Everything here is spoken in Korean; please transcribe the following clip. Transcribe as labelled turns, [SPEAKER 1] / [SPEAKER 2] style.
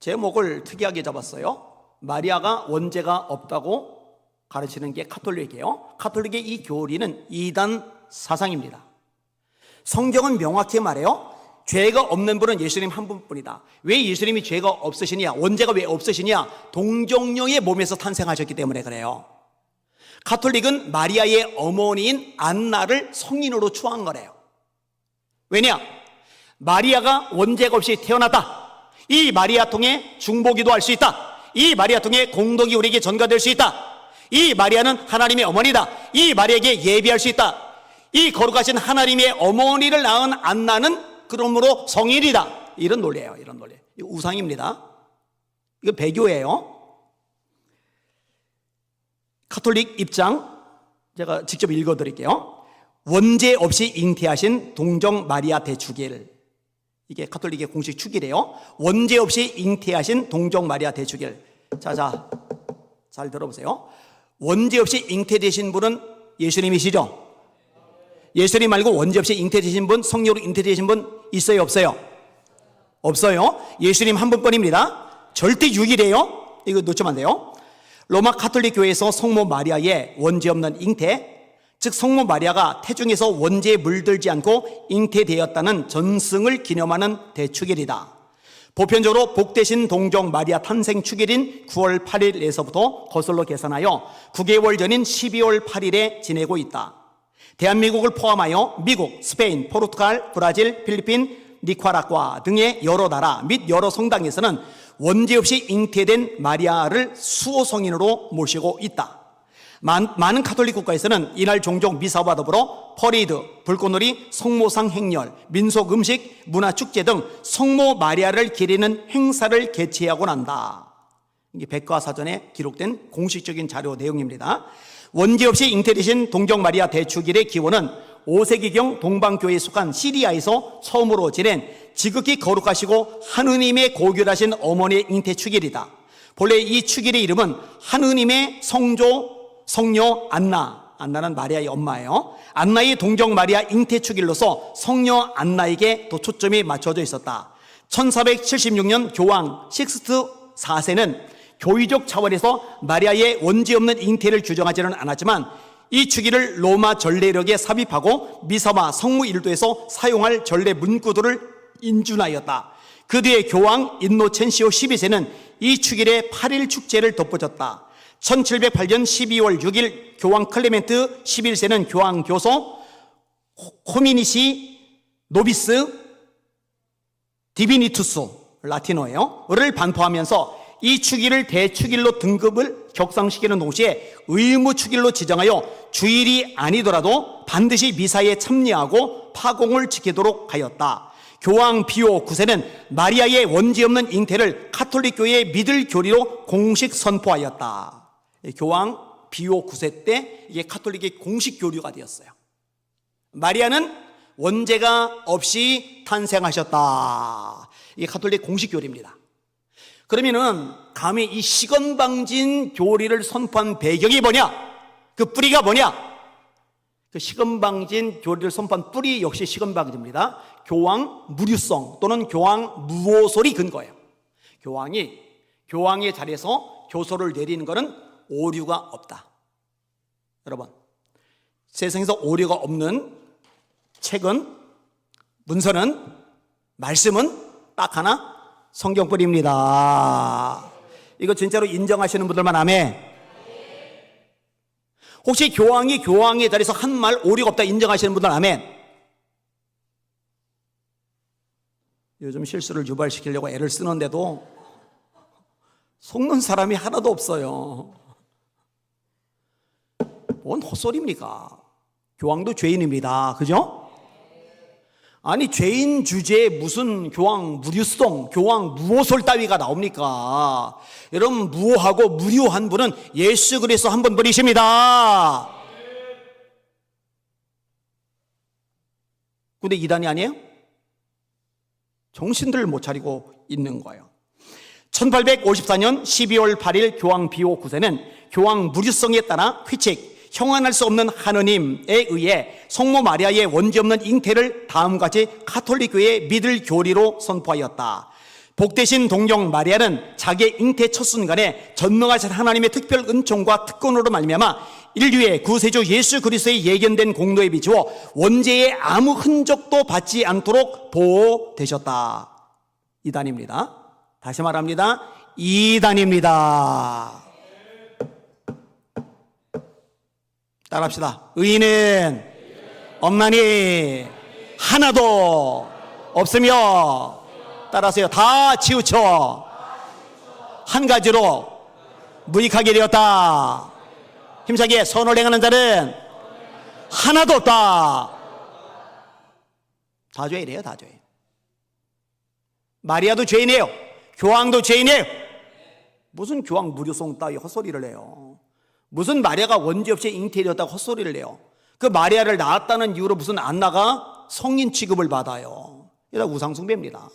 [SPEAKER 1] 제목을 특이하게 잡았어요. 마리아가 원죄가 없다고 가르치는 게 카톨릭이에요. 카톨릭의 이 교리는 이단 사상입니다. 성경은 명확히 말해요. 죄가 없는 분은 예수님 한 분뿐이다. 왜 예수님이 죄가 없으시냐? 원죄가 왜 없으시냐? 동정녀의 몸에서 탄생하셨기 때문에 그래요. 카톨릭은 마리아의 어머니인 안나를 성인으로 추한 거래요. 왜냐? 마리아가 원죄가 없이 태어났다. 이 마리아 통해 중보기도 할 수 있다. 이 마리아 통해 공덕이 우리에게 전가될 수 있다. 이 마리아는 하나님의 어머니다. 이 마리아에게 예비할 수 있다. 이 거룩하신 하나님의 어머니를 낳은 안나는 그러므로 성인이다. 이런 논리예요. 이런 논리. 우상입니다. 이거 배교예요. 카톨릭 입장 제가 직접 읽어 드릴게요. 원죄 없이 잉태하신 동정 마리아 대축일. 이게 카톨릭의 공식 축이래요. 원죄 없이 잉태하신 동정 마리아 대축일. 자, 자. 잘 들어보세요. 원죄 없이 잉태되신 분은 예수님이시죠? 예수님 말고 원죄 없이 잉태되신 분, 성령으로 잉태되신 분 있어요, 없어요? 없어요. 예수님 한 분뿐입니다. 절대 유일해요. 이거 놓치면 안 돼요. 로마 카톨릭 교회에서 성모 마리아의 원죄 없는 잉태, 즉 성모 마리아가 태중에서 원죄에 물들지 않고 잉태되었다는 전승을 기념하는 대축일이다. 보편적으로 복되신 동정 마리아 탄생 축일인 9월 8일에서부터 거슬러 계산하여 9개월 전인 12월 8일에 지내고 있다. 대한민국을 포함하여 미국, 스페인, 포르투갈, 브라질, 필리핀, 니카라과 등의 여러 나라 및 여러 성당에서는 원죄 없이 잉태된 마리아를 수호 성인으로 모시고 있다. 많, 많은 카톨릭 국가에서는 이날 종종 미사와 더불어 퍼리드, 불꽃놀이, 성모상 행렬, 민속 음식, 문화 축제 등 성모 마리아를 기리는 행사를 개최하고 난다. 이게 백과사전에 기록된 공식적인 자료 내용입니다. 원죄 없이 잉태되신 동정 마리아 대축일의 기원은 5세기경 동방교회에 속한 시리아에서 처음으로 지낸 지극히 거룩하시고 하느님의 고결하신 어머니의 잉태 축일이다. 본래 이 축일의 이름은 하느님의 성조 성녀 안나, 안나는 마리아의 엄마예요. 안나의 동정 마리아 잉태 축일로서 성녀 안나에게 또 초점이 맞춰져 있었다. 1476년 교황 식스트 4세는 교의적 차원에서 마리아의 원죄 없는 잉태를 규정하지는 않았지만 이 축일을 로마 전례력에 삽입하고 미사와 성무 일도에서 사용할 전례 문구들을 인준하였다. 그 뒤에 교황 인노첸시오 12세는 이 축일에 8일 축제를 덧붙였다. 1708년 12월 6일 교황 클레멘트 11세는 교황 교소 호미니시 노비스 디비니투스 라틴어예요.를 반포하면서 이 축일을 대축일로 등급을 격상시키는 동시에 의무 축일로 지정하여 주일이 아니더라도 반드시 미사에 참여하고 파공을 지키도록 하였다. 교황 비오 9세는 마리아의 원죄 없는 잉태를 카톨릭 교회의 믿을 교리로 공식 선포하였다. 교황 비오 9세 때 이게 카톨릭의 공식 교류가 되었어요. 마리아는 원죄가 없이 탄생하셨다. 이게 카톨릭 공식 교리입니다. 그러면은 감히 이 시건방진 교리를 선포한 배경이 뭐냐? 그 뿌리가 뭐냐? 그 시건방진 교리를 선포한 뿌리 역시 시건방진입니다. 교황 무류성 또는 교황 무오솔이 근거예요. 교황이 교황의 자리에서 교소를 내리는 것은 오류가 없다. 여러분, 세상에서 오류가 없는 책은 문서는 말씀은 딱 하나 성경뿐입니다. 이거 진짜로 인정하시는 분들만 아멘. 혹시 교황이 교황의 자리에서 한 말 오류가 없다 인정하시는 분들 아멘. 요즘 실수를 유발시키려고 애를 쓰는데도 속는 사람이 하나도 없어요. 뭔 헛소리입니까? 교황도 죄인입니다. 그죠? 아니 죄인 주제에 무슨 교황 무류성, 교황 무오솔 따위가 나옵니까? 여러분 무오하고 무료한 분은 예수 그리스도 한 분뿐이십니다. 근데 이단이 아니에요? 정신들을 못 차리고 있는 거예요. 1854년 12월 8일 교황 비오 9세는 교황 무류성에 따라 휘칙 형언할 수 없는 하느님에 의해 성모 마리아의 원죄 없는 잉태를 다음과 같이 카톨릭 교회의 믿을 교리로 선포하였다. 복되신 동정 마리아는 자기의 잉태 첫 순간에 전능하신 하나님의 특별 은총과 특권으로 말미암아 인류의 구세주 예수 그리스도의 예견된 공로에 비추어 원죄의 아무 흔적도 받지 않도록 보호되셨다. 이단입니다. 다시 말합니다. 이단입니다. 따라합시다. 의인은 없나니 하나도 없으며 따라서요. 다 치우쳐 한 가지로 무익하게 되었다. 힘차게 선을 행하는 자는 하나도 없다. 다 죄인이에요, 다 죄인. 마리아도 죄인이에요. 교황도 죄인이에요. 무슨 교황 무료송 따위 헛소리를 해요. 무슨 마리아가 원죄 없이 잉태되었다고 헛소리를 해요. 그 마리아를 낳았다는 이유로 무슨 안나가 성인 취급을 받아요. 이다 우상숭배입니다.